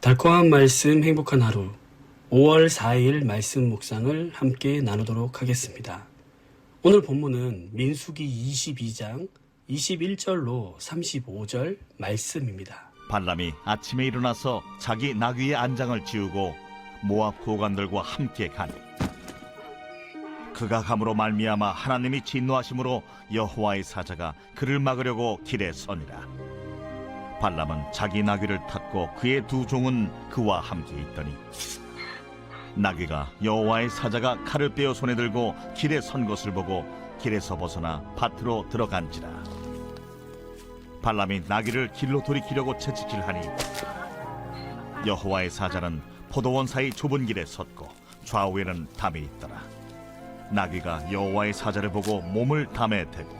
달콤한 말씀 행복한 하루 5월 4일 말씀 묵상을 함께 나누도록 하겠습니다. 오늘 본문은 민수기 22장 21절로 35절 말씀입니다. 발람이 아침에 일어나서 자기 나귀의 안장을 지우고 모압 고관들과 함께 가니 그가 감으로 말미암아 하나님이 진노하심으로 여호와의 사자가 그를 막으려고 길에 서니라 발람은 자기 나귀를 탔고 그의 두 종은 그와 함께 있더니 나귀가 여호와의 사자가 칼을 빼어 손에 들고 길에 선 것을 보고 길에서 벗어나 밭으로 들어간지라. 발람이 나귀를 길로 돌이키려고 채찍질하니 여호와의 사자는 포도원 사이 좁은 길에 섰고 좌우에는 담이 있더라. 나귀가 여호와의 사자를 보고 몸을 담에 대고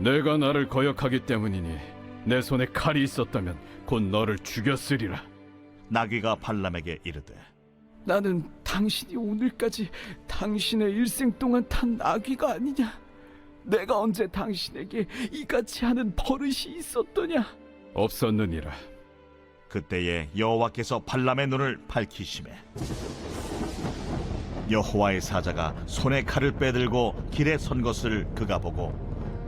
내가 나를 거역하기 때문이니 내 손에 칼이 있었다면 곧 너를 죽였으리라. 나귀가 발람에게 이르되 나는 당신이 오늘까지 당신의 일생 동안 탄 나귀가 아니냐? 내가 언제 당신에게 이같이 하는 버릇이 있었더냐? 없었느니라. 그때에 여호와께서 발람의 눈을 밝히심에 여호와의 사자가 손에 칼을 빼들고 길에 선 것을 그가 보고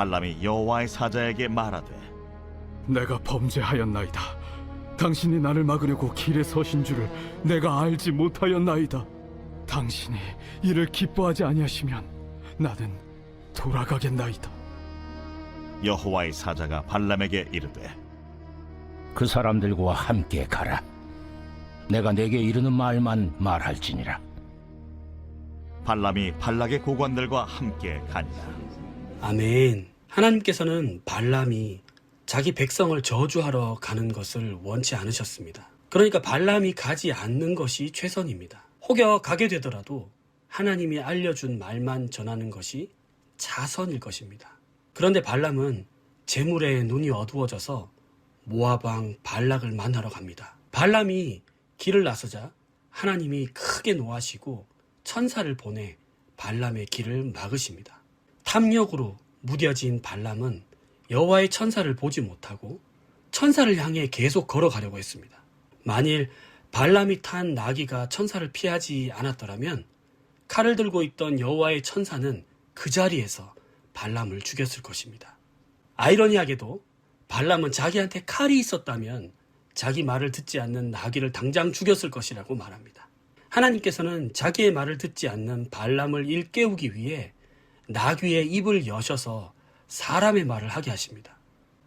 발람이 여호와의 사자에게 말하되 내가 범죄하였나이다. 당신이 나를 막으려고 길에 서신 줄을 내가 알지 못하였나이다. 당신이 이를 기뻐하지 아니하시면 나는 돌아가겠나이다. 여호와의 사자가 발람에게 이르되 그 사람들과 함께 가라. 내가 내게 이르는 말만 말할지니라. 발람이 발락의 고관들과 함께 가니라 아멘. 하나님께서는 발람이 자기 백성을 저주하러 가는 것을 원치 않으셨습니다. 그러니까 발람이 가지 않는 것이 최선입니다. 혹여 가게 되더라도 하나님이 알려준 말만 전하는 것이 자선일 것입니다. 그런데 발람은 재물에 눈이 어두워져서 왕 발락을 만나러 갑니다. 발람이 길을 나서자 하나님이 크게 노하시고 천사를 보내 발람의 길을 막으십니다. 탐욕으로 무뎌진 발람은 여호와의 천사를 보지 못하고 천사를 향해 계속 걸어가려고 했습니다. 만일 발람이 탄 나귀가 천사를 피하지 않았더라면 칼을 들고 있던 여호와의 천사는 그 자리에서 발람을 죽였을 것입니다. 아이러니하게도 발람은 자기한테 칼이 있었다면 자기 말을 듣지 않는 나귀를 당장 죽였을 것이라고 말합니다. 하나님께서는 자기의 말을 듣지 않는 발람을 일깨우기 위해 나귀의 입을 여셔서 사람의 말을 하게 하십니다.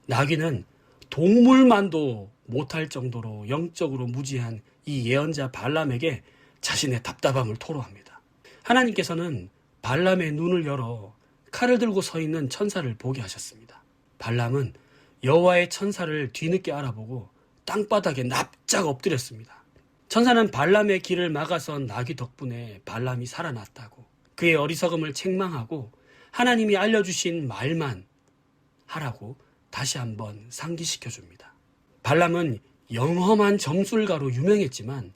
나귀는 동물만도 못할 정도로 영적으로 무지한 이 예언자 발람에게 자신의 답답함을 토로합니다. 하나님께서는 발람의 눈을 열어 칼을 들고 서 있는 천사를 보게 하셨습니다. 발람은 여호와의 천사를 뒤늦게 알아보고 땅바닥에 납작 엎드렸습니다. 천사는 발람의 길을 막아선 나귀 덕분에 발람이 살아났다고 그의 어리석음을 책망하고 하나님이 알려주신 말만 하라고 다시 한번 상기시켜 줍니다. 발람은 영험한 점술가로 유명했지만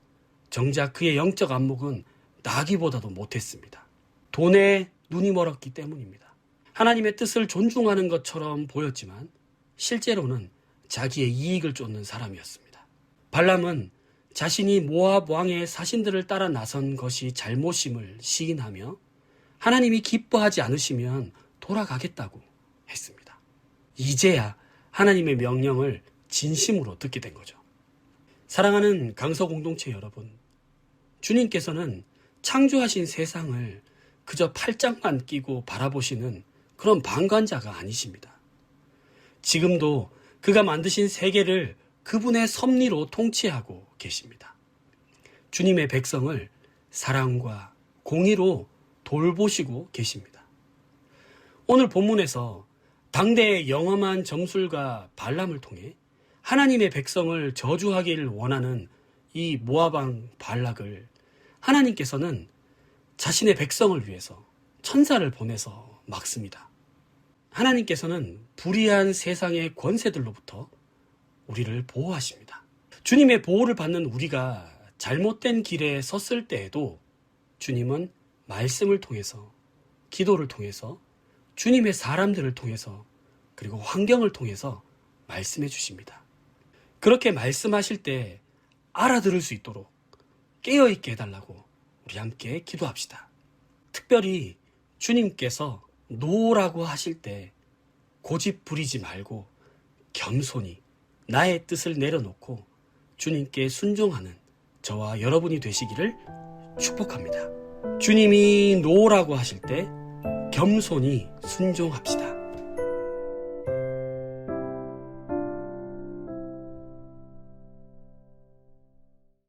정작 그의 영적 안목은 나귀보다도 못했습니다. 돈에 눈이 멀었기 때문입니다. 하나님의 뜻을 존중하는 것처럼 보였지만 실제로는 자기의 이익을 쫓는 사람이었습니다. 발람은 자신이 모압 왕의 사신들을 따라 나선 것이 잘못임을 시인하며 하나님이 기뻐하지 않으시면 돌아가겠다고 했습니다. 이제야 하나님의 명령을 진심으로 듣게 된 거죠. 사랑하는 강서 공동체 여러분, 주님께서는 창조하신 세상을 그저 팔짱만 끼고 바라보시는 그런 방관자가 아니십니다. 지금도 그가 만드신 세계를 그분의 섭리로 통치하고 계십니다. 주님의 백성을 사랑과 공의로 돌보시고 계십니다. 오늘 본문에서 당대의 영험한 점술가 발람을 통해 하나님의 백성을 저주하기를 원하는 이 모아방 발락을 하나님께서는 자신의 백성을 위해서 천사를 보내서 막습니다. 하나님께서는 불의한 세상의 권세들로부터 우리를 보호하십니다. 주님의 보호를 받는 우리가 잘못된 길에 섰을 때에도 주님은 말씀을 통해서 기도를 통해서 주님의 사람들을 통해서 그리고 환경을 통해서 말씀해 주십니다. 그렇게 말씀하실 때 알아들을 수 있도록 깨어있게 해달라고 우리 함께 기도합시다. 특별히 주님께서 노라고 하실 때 고집 부리지 말고 겸손히 나의 뜻을 내려놓고 주님께 순종하는 저와 여러분이 되시기를 축복합니다. 주님이 노라고 하실 때 겸손히 순종합시다.